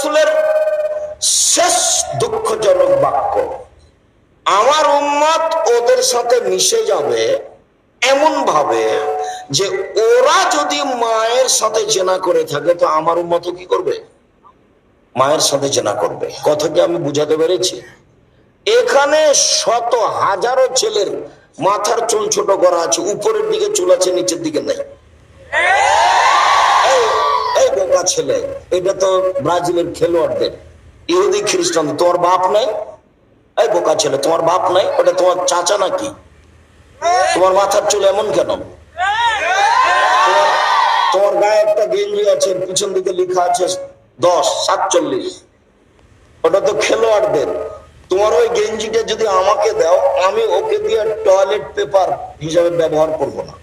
রাসূলের শেষ দুঃখজনক বাক্য, আমার উম্মত ওদের সাথে মিশে যাবে এমন ভাবে যে ওরা যদি মায়ের সাথে জেনা করে থাকে, তো আমার উম্মত কি করবে? মায়ের সাথে জেনা করবে। কথা কি আমি বুঝাতে পেরেছি? এখানে শত হাজারো ছেলের মাথার চুল ছোট করা আছে, উপরের দিকে চুল আছে, নিচের দিকে নেই। বোকা ছেলে, এটা তো ব্রাজিলের খেলোয়াড়দের। ইহুদি, খ্রিস্টান, তোমার বাপ নাই? এই বোকা ছেলে, তোমার বাপ নাই? ওটা তোমার চাচা নাকি? তোমার মাথার চুল এমন কেন? তোমার গায়ে একটা গেঞ্জি আছে পিছন দিকে লেখা আছে দশ, সাতচল্লিশ। ওটা তো খেলোয়াড়দের। তোমার ওই গেঞ্জিটা যদি আমাকে দাও, আমি ওকে দিয়ে টয়লেট পেপার হিসাবে ব্যবহার করব না।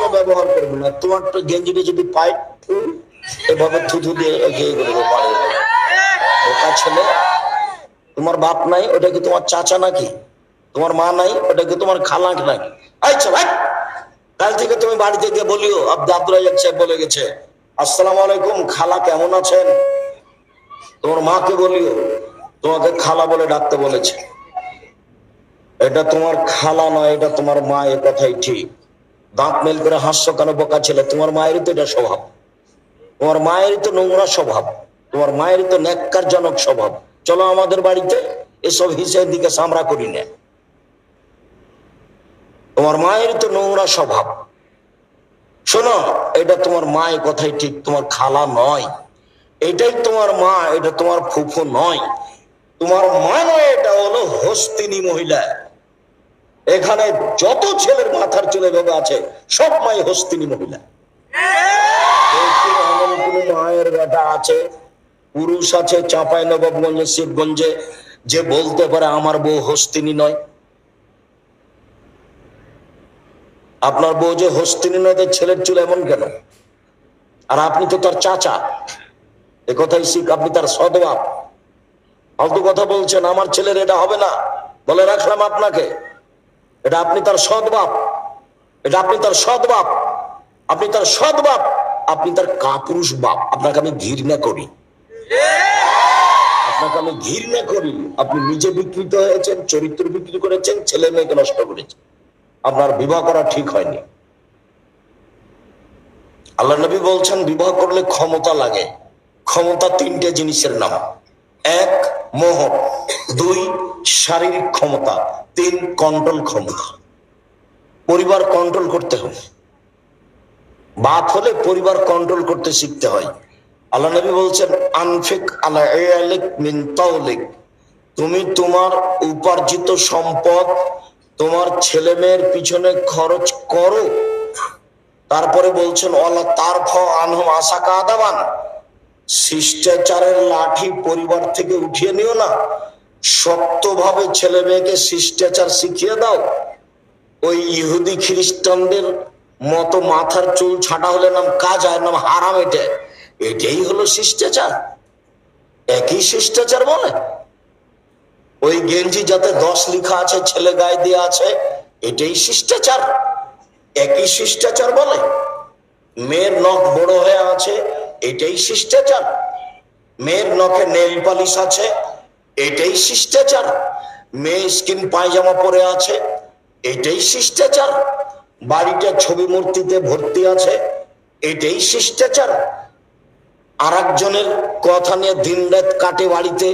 পেশাব ব্যবহার করব না। তোমার তো গেঞ্জিটা যদি পাই, এভাবে থুথু দিয়ে একে করে দেবো পারে ওটা ছেলে। তোমার বাপ নাই, ওটা কি তোমার চাচা নাকি? তোমার মা নাই, ওটা কি তোমার খালাক নাকি? আচ্ছা ভাই কাল থেকে তুমি বাড়িতে গিয়ে বলিও, আব্দুল আব্দুল সাহেব বলে গেছে, আসসালামু আলাইকুম, খালা কেমন আছেন? তোমার মাকে বলিও, তোমাকে খালা বলে ডাকতে বলেছে। এটা তোমার খালা নয়, এটা তোমার মা, এ কথাই ঠিক। দাঁত মেল করে হাস্য কেন বোকা ছেলে? তোমার মায়েরই তো এটা স্বভাব। তোমার মায়েরই তো নোংরা স্বভাব। তোমার মায়েরই তো ন্যাক্কারজনক স্বভাব। চলো আমাদের বাড়িতে এসব হিসেবের দিকে সামরা করি না। তোমার মায়ের তো নোংরা স্বভাব। শোনো, এটা তোমার মায়ের কথাই ঠিক, তোমার খালা নয়। এটাই তোমার মা, এটা তোমার ফুফু নয়। তোমার মা নয় এটা হলো হস্তিনী মহিলা। এখানে যত ছেলের মাথার চুলে ভেবে আছে, সব মাই হস্তিনী মহিলা। মায়ের বেটা আছে, পুরুষ আছে চাঁপাই নবাবগঞ্জে শিবগঞ্জে, যে বলতে পারে আমার বউ হস্তিনী নয়। আপনার বউ যে হস্তিনী নয় ছেলের চুল এমন কেন? আর আপনি তো তার চাচা। এ কথাই শিখ, আপনি তার সদবাপ। ফালতু কথা বলছেন, আমার ছেলের এটা হবে না। বলে রাখলাম আপনাকে। এটা আপনি তার সদবাপ এটা আপনি তার সদবাপ আপনি তার সদবাপ আপনি তার কাপুরুষ বাপ। আপনাকে আমি ঘৃণা করি। আপনাকে আমি ঘৃণা করি। আপনি নিজে বিকৃত হয়েছেন, চরিত্র বিক্রি করেছেন, ছেলে মেয়েকে নষ্ট করেছেন। আপনার বিবাহ করা ঠিক হয়নি। আল্লাহ নবী বলছেন, বিবাহ করলে ক্ষমতা লাগে। ক্ষমতা তিনটে জিনিসের নাম। এক মোহ, দুই শারীরিক ক্ষমতা, তিন কন্ট্রোল ক্ষমতা। পরিবার কন্ট্রোল করতে হবে। বাপ হলে পরিবার কন্ট্রোল করতে শিখতে হয়। আল্লাহ নবী বলছেন, আনফিক আলা মিন তাওলিক। তুমি তোমার উপার্জিত সম্পদ তোমার ছেলে মেয়ের পিছনে খরচ করো। তারপরে বলছেন অলা তার ফ আনহম আশা কাদাবান শিষ্টাচারের লাঠি পরিবার থেকে উঠিয়ে নিও না। শক্তভাবে ছেলে মেয়েকে শিষ্টাচার শিখিয়ে দাও। ওই ইহুদি খ্রিস্টানদের মতো মাথার চুল ছাটা হলে নাম কাজ হয় নাম হারাম এটা। এটাই হলো শিষ্টাচার। একই শিষ্টাচার বলে? ওই গেঞ্জি যাতে দশ লিখা আছে, ছেলে গায়ে দিয়ে আছে, এটাই শিষ্টাচার। একই শিষ্টাচার বলে? মেয়ের নখ বড় হয়ে আছে এটাই শিষ্টাচার। মেয়ের নখে নেল পালিশ আছে, এটাই শিষ্টাচার। মেয়ে স্কিন পায়জামা পরে আছে, এটাই শিষ্টাচার। বাড়িটা ছবি মূর্তিতে ভর্তি আছে, এটাই শিষ্টাচার। আর একজনের কথা নিয়ে দিন রাত কাটে বাড়িতে,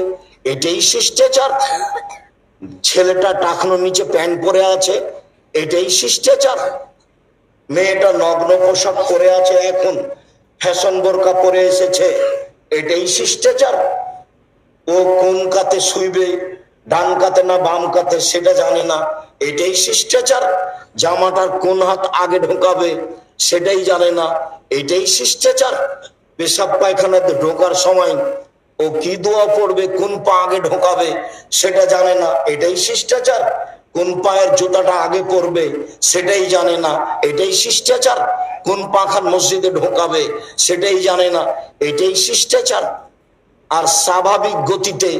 এটাই শিষ্টাচার। ছেলেটা টাকনো নিচে প্যান্ট পরে আছে, এটাই শিষ্টাচার। মেয়েটা নগ্ন পোশাক পরে আছে এখন ফ্যাশন বোরকা পরে এসেছে। এটাই শিষ্টাচার। ও কোন কাতে শুইবে, ডান কাতে না বাম কাতে সেটা জানে না। এটাই শিষ্টাচার। জামাটার কোন হাত আগে ঢোকাবে সেটাই জানে না। এটাই শিষ্টাচার। পেশাব পায়খানাতে ঢোকার সময় ও কি দোয়া পড়বে, কোন পা আগে ঢোকাবে সেটা জানে না। এটাই শিষ্টাচার। কোন পায়ের জুতাটা আগে পড়বে সেটাই জানে না। এটাই শিষ্টাচার। কোন পাখান মসজিদে ঢোকাবে সেটাই জানে না। এটাই শিষ্টাচার। আর স্বাভাবিক গতিতে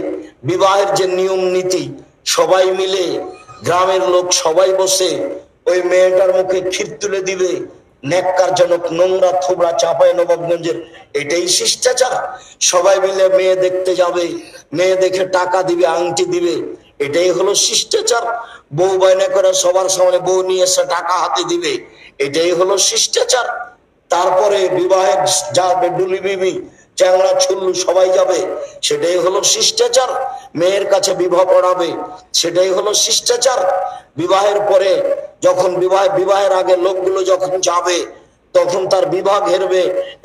বিবাহের যে নিয়ম নীতি, সবাই মিলে গ্রামের লোক সবাই বসে ওই মেয়েটার মুখে ক্ষীর তুলে দিবে, ন্যাক্কারজনক নোংরা থোবড়া চাপায় নবাবগঞ্জের। এটাই শিষ্টাচার। সবাই মিলে মেয়ে দেখতে যাবে, মেয়ে দেখে টাকা দিবে, আংটি দিবে। এটাই হলো শিষ্টাচার। বউ বায়না করে সবার সামনে বউ নিয়ে এসে টাকা হাতে দিবে। এটাই হলো শিষ্টাচার। তারপরে বিবাহের যাবে ডুলি বিবি, চ্যাংড়া ছুল্লু সবাই যাবে, সেটাই হলো শিষ্টাচার। মেয়ের কাছে বিবাহ পড়াবে সেটাই হলো শিষ্টাচার। বিবাহের পরে যখন বিবাহ বিবাহের আগে লোকগুলো যখন যাবে, তখন তার বিবাহ ঘেরবে,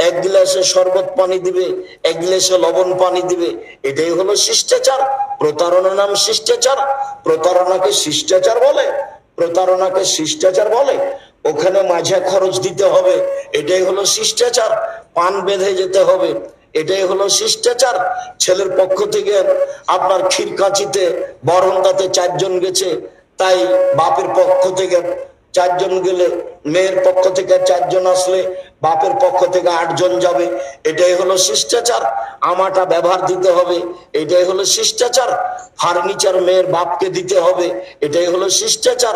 এক গিলাসে শরবত পানি দিবে, এক গিলাসে লবণ পানি দিবে, এটাই হলো শিষ্টাচার। প্রতারণার নাম শিষ্টাচার। প্রতারণাকে শিষ্টাচার বলে, প্রতারণাকে শিষ্টাচার বলে। ওখানে মাঝে খরচ দিতে হবে। এটাই হলো শিষ্টাচার। পান বেঁধে যেতে হবে। এটাই হলো শিষ্টাচার। ছেলের পক্ষ থেকে আপনার ক্ষীর কাঁচিতে বরহন্দাতে চারজন গেছে। তাই বাপের পক্ষ থেকে চারজন গেলে মেয়ের পক্ষ থেকে চারজন আসলে বাপের পক্ষ থেকে আটজন যাবে। এটাই হলো শিষ্টাচার। আমাটা ব্যবহার দিতে হবে। এটাই হলো শিষ্টাচার। ফার্নিচার মেয়ের বাপকে দিতে হবে। এটাই হলো শিষ্টাচার।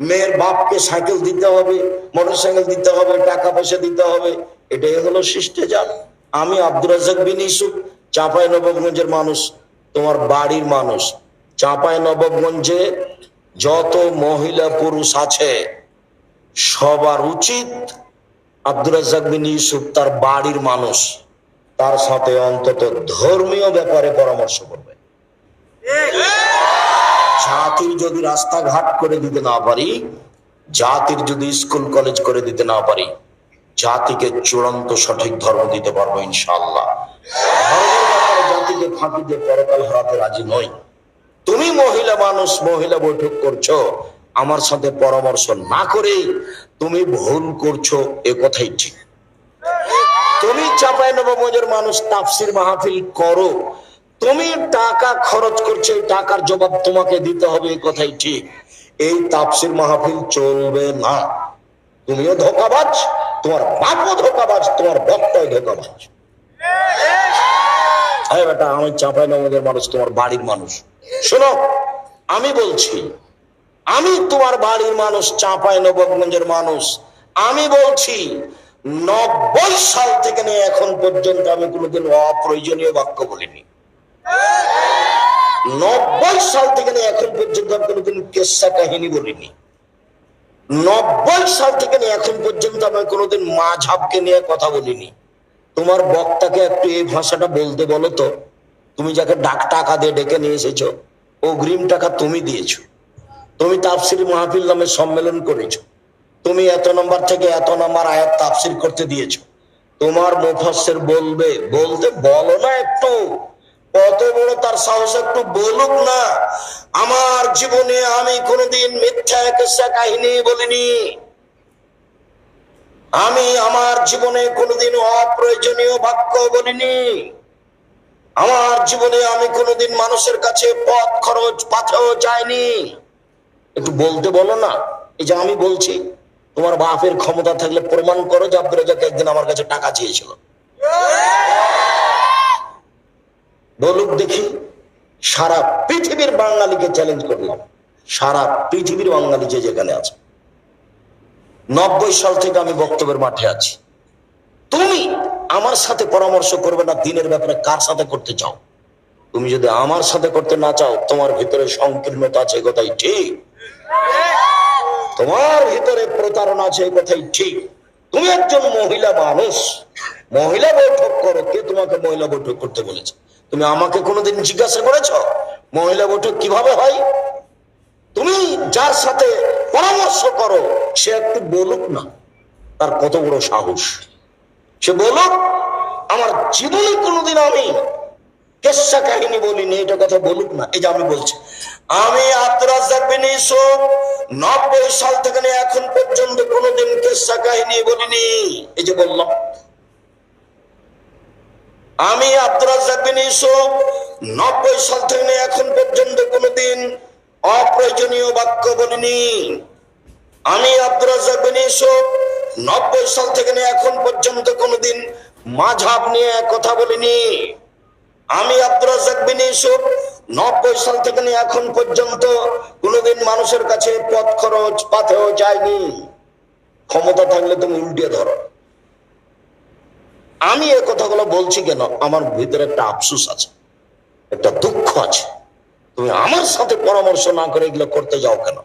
মেয়ের বাপকে সাইকেল দিতে হবে মোটর সাইকেল দিতে হবে, টাকা পয়সা দিতে হবে। এটাই হলো শিষ্টাচার। আমি আব্দুর রাজাক বিন ইসুফ চাঁপাই নবাবগঞ্জের মানুষ, তোমার বাড়ির মানুষ। চাঁপাই নবাবগঞ্জে যত মহিলা পুরুষ আছে, সবার উচিত আব্দুর ইউসুফ তার বাড়ির মানুষ, তার সাথে অন্তত ধর্মীয় ব্যাপারে পরামর্শ করবে। জাতির যদি রাস্তাঘাট করে দিতে না পারি, জাতির যদি স্কুল, কলেজ করে দিতে না পারি, জাতিকে চূড়ান্ত সঠিক ধর্ম দিতে পারব ইনশাল্লাহ ধর্মের ব্যাপারে জাতিকে ফাঁকি দিয়ে পরকাল হারাতে রাজি নই। তুমি মহিলা মানুষ, মহিলা বৈঠক করছ, আমার সাথে পরামর্শ না করেই তুমি ভুল করছ, এ কথাই ঠিক। তুমি চাপাই নবমজের মানুষ, তাফসির মাহফিল করো। তুমি টাকা খরচ করছ টাকার জবাব তোমাকে দিতে হবে এই কথাই ঠিক। এই তাফসির মাহফিল চলবে না। তুমিও ধোকাবাজ, তোমার বাপও ধোকাবাজ, তোমার বক্তাও ধোকাবাজ। আরে বেটা, আমি চাপাই নবমজের মানুষ, তোমার বাড়ির মানুষ। শোনো, আমি বলছি, আমি তোমার বাড়ির মানুষ, চাঁপাই নবাবগঞ্জের মানুষ। আমি বলছি, নব্বই সাল থেকে নিয়ে এখন পর্যন্ত আমি কোনোদিন অপ্রয়োজনীয় বাক্য বলিনি। নব্বই সাল থেকে নিয়ে এখন পর্যন্ত আমি কোনোদিন কেসা কাহিনী বলিনি। নব্বই সাল থেকে নিয়ে এখন পর্যন্ত আমি কোনোদিন মাঝাবকে নিয়ে কথা বলিনি। তোমার বক্তাকে একটু এই ভাষাটা বলতে বলো তো। তুমি যাকে ডাক টাকা দিয়ে ডেকে নিয়ে এসেছ, অগ্রিম টাকা তুমি দিয়েছ। তুমি তাফসির মাহফিল নামে সম্মেলন করেছ। তুমি এত নম্বর থেকে এত নম্বর আয়াত তাফসির করতে দিয়েছ। তোমার মুফাসসির বলবে, বলতে বলো না একটু। কত বড় তার সাহস একটু বলুক না। আমার জীবনে আমি কোনোদিন মিথ্যা কেসা কাহিনী বলিনি। আমি আমার জীবনে কোনোদিন অপ্রয়োজনীয় বাক্য বলিনি। আমার জীবনে আমি কোনোদিন মানুষের কাছে পথ খরচ পাথেও যায়নি একটু বলতে বলো না, এই যে আমি বলছি, তোমার বাপের ক্ষমতা থাকলে প্রমাণ করো যে আব্দুল রাজাক একদিন আমার কাছে টাকা চেয়েছিল। বলুক দেখি, সারা পৃথিবীর বাঙালিকে চ্যালেঞ্জ করলাম। সারা পৃথিবীর বাঙালি যে যেখানে আছে। নব্বই সাল থেকে আমি বক্তব্যের মাঠে আছি। তুমি আমার সাথে পরামর্শ করবে না দিনের ব্যাপারে কার সাথে করতে চাও? তুমি যদি আমার সাথে করতে না চাও, তোমার ভিতরে সংকীর্ণতা আছে কথাই ঠিক। তোমার ভিতরে প্রতারণা আছে কথাই ঠিক। তুমি একজন মহিলা মানুষ। মহিলা বৈঠক করো, কে তোমাকে মহিলা বৈঠক করতে বলেছে? তুমি আমাকে কোনোদিন জিজ্ঞাসা করেছ? মহিলা বৈঠক কীভাবে হয়? তুমি যার সাথে পরামর্শ করো। সে একটু বলুক না, তার কত বড় সাহস। সে বলুক, আমার জীবনে কোনোদিন আমি কেসা কাহিনী বলিনি, এটা কথা বলুক না। এই যে আমি বলছি, আমি নব্বই সাল থেকে এখন পর্যন্ত কোনোদিন কেসা কাহিনী বলিনি। এই যে বললাম, আমি আব্দুর রাজ্জাক বিন নব্বই সাল থেকে এখন পর্যন্ত কোনোদিন অপ্রয়োজনীয় বাক্য বলিনি। আমি বিন ইউসুফ, নব্বই সাল থেকে নিয়ে এখন পর্যন্ত কোনোদিন মাঝাব নিয়ে কথা বলিনি। আমি রাজ্জাক বিন ইউসুফ, নব্বই সাল থেকে নিয়ে এখন পর্যন্ত কোনোদিন মানুষের কাছে পথ খরচ পাথেও যায়নি। ক্ষমতা থাকলে তুমি উল্টে ধরো। আমি এ কথাগুলো বলছি কেন? আমার ভিতরে একটা আফসোস আছে, একটা দুঃখ আছে। তুমি আমার সাথে পরামর্শ না করে এগুলো করতে যাও কেন?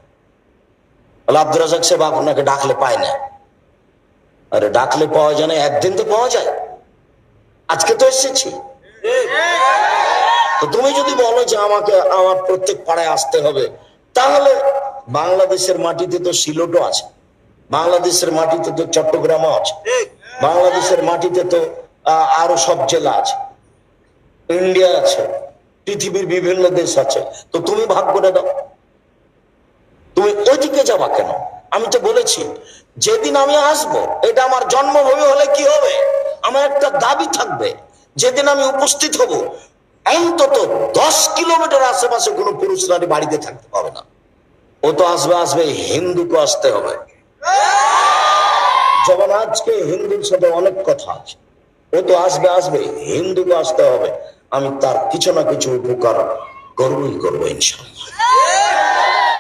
আব্দুল রাজাক সাহেব আপনাকে ডাকলে পায় না। আরে ডাকলে পাওয়া যায় না, একদিন তো পাওয়া যায়। আজকে তো এসেছি। তো তুমি যদি বলো যে আমাকে আমার প্রত্যেক পাড়ায় আসতে হবে, তাহলে বাংলাদেশের মাটিতে তো সিলোটও আছে, বাংলাদেশের মাটিতে তো চট্টগ্রামও আছে, বাংলাদেশের মাটিতে তো আরও সব জেলা আছে ইন্ডিয়া আছে। পৃথিবীর বিভিন্ন দেশ আছে। তো তুমি ভাগ করে দাও। তুমি ওইদিকে যাবা কেন? আমি তো বলেছি, যেদিন আমি আসব, এটা আমার জন্মভূমি হলে কি হবে? আমার একটা দাবি থাকবে, যেদিন আমি উপস্থিত হব, অন্তত দশ কিলোমিটার আশেপাশে কোনো পুরুষ নারী বাড়িতে থাকতে পাবে না। ও তো আসবে আসবে, হিন্দুকে আসতে হবে। যেমন আজকে হিন্দুর সাথে অনেক কথা আছে। ও তো আসবে আসবে। হিন্দুকে আসতে হবে। আমি তার কিছু না কিছু উপকার করবই, করব ইনশাল্লাহ।